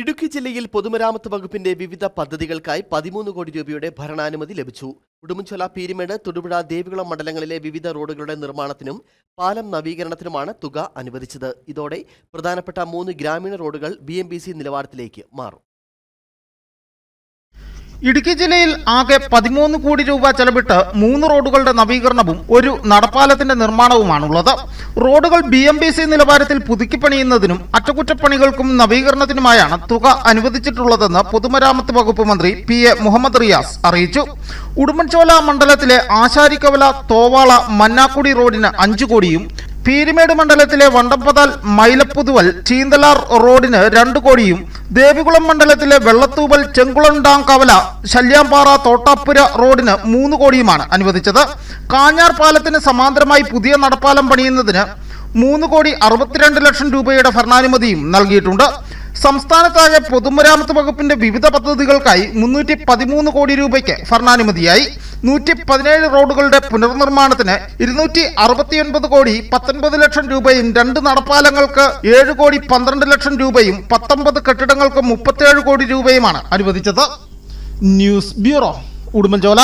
ഇടുക്കി ജില്ലയിൽ പൊതുമരാമത്ത് വകുപ്പിന്റെ വിവിധ പദ്ധതികൾക്കായി പതിമൂന്ന് കോടി രൂപയുടെ ഭരണാനുമതി ലഭിച്ചു. ഉടുമ്പൻചോല പീരിമേട് തൊടുപുഴ ദേവികുളം മണ്ഡലങ്ങളിലെ വിവിധ റോഡുകളുടെ നിർമ്മാണത്തിനും പാലം നവീകരണത്തിനുമാണ് തുക അനുവദിച്ചത്. ഇതോടെ പ്രധാനപ്പെട്ട മൂന്ന് ഗ്രാമീണ റോഡുകൾ ബി നിലവാരത്തിലേക്ക് മാറും. ഇടുക്കി ജില്ലയിൽ ആകെ പതിമൂന്ന് കോടി രൂപ ചെലവിട്ട് മൂന്ന് റോഡുകളുടെ നവീകരണവും ഒരു നടപ്പാലത്തിന്റെ നിർമ്മാണവുമാണുള്ളത്. റോഡുകൾ ബി എം ബി സി നിലവാരത്തിൽ പുതുക്കിപ്പണിയുന്നതിനും അറ്റകുറ്റപ്പണികൾക്കും നവീകരണത്തിനുമായാണ് തുക അനുവദിച്ചിട്ടുള്ളതെന്ന് പൊതുമരാമത്ത് വകുപ്പ് മന്ത്രി പി എ മുഹമ്മദ് റിയാസ് അറിയിച്ചു. ഉടുമ്പൻചോല മണ്ഡലത്തിലെ ആശാരിക്കവല തോവാള മന്നാക്കുടി റോഡിന് അഞ്ചു കോടിയും പീരിമേട് മണ്ഡലത്തിലെ വണ്ടപ്പതാൽ മൈലപ്പുതുവൽ ചീന്തലാർ റോഡിന് രണ്ട് കോടിയും ദേവികുളം മണ്ഡലത്തിലെ വെള്ളത്തൂവൽ ചെങ്കുളം ഡാം കവല ശല്യാമ്പാറ തോട്ടാപ്പുര റോഡിന് മൂന്ന് കോടിയുമാണ് അനുവദിച്ചത്. കാഞ്ഞാർ പാലത്തിന് സമാന്തരമായി പുതിയ നടപ്പാലം പണിയുന്നതിന് മൂന്ന് കോടി അറുപത്തിരണ്ട് ലക്ഷം രൂപയുടെ ഭരണാനുമതിയും നൽകിയിട്ടുണ്ട്. സംസ്ഥാനത്താകെ പൊതുമരാമത്ത് വകുപ്പിന്റെ വിവിധ പദ്ധതികൾക്കായി മുന്നൂറ്റി പതിമൂന്ന് കോടി രൂപയ്ക്ക് ഭരണാനുമതിയായി. നൂറ്റി പതിനേഴ് റോഡുകളുടെ പുനർനിർമ്മാണത്തിന് ഇരുന്നൂറ്റി അറുപത്തിയൊൻപത് കോടി പത്തൊൻപത് ലക്ഷം രൂപയും രണ്ട് നടപ്പാലങ്ങൾക്ക് ഏഴ് കോടി പന്ത്രണ്ട് ലക്ഷം രൂപയും പത്തൊമ്പത് കെട്ടിടങ്ങൾക്ക് മുപ്പത്തിയേഴ് കോടി രൂപയുമാണ് അനുവദിച്ചത്. News bureau Udumbanchola.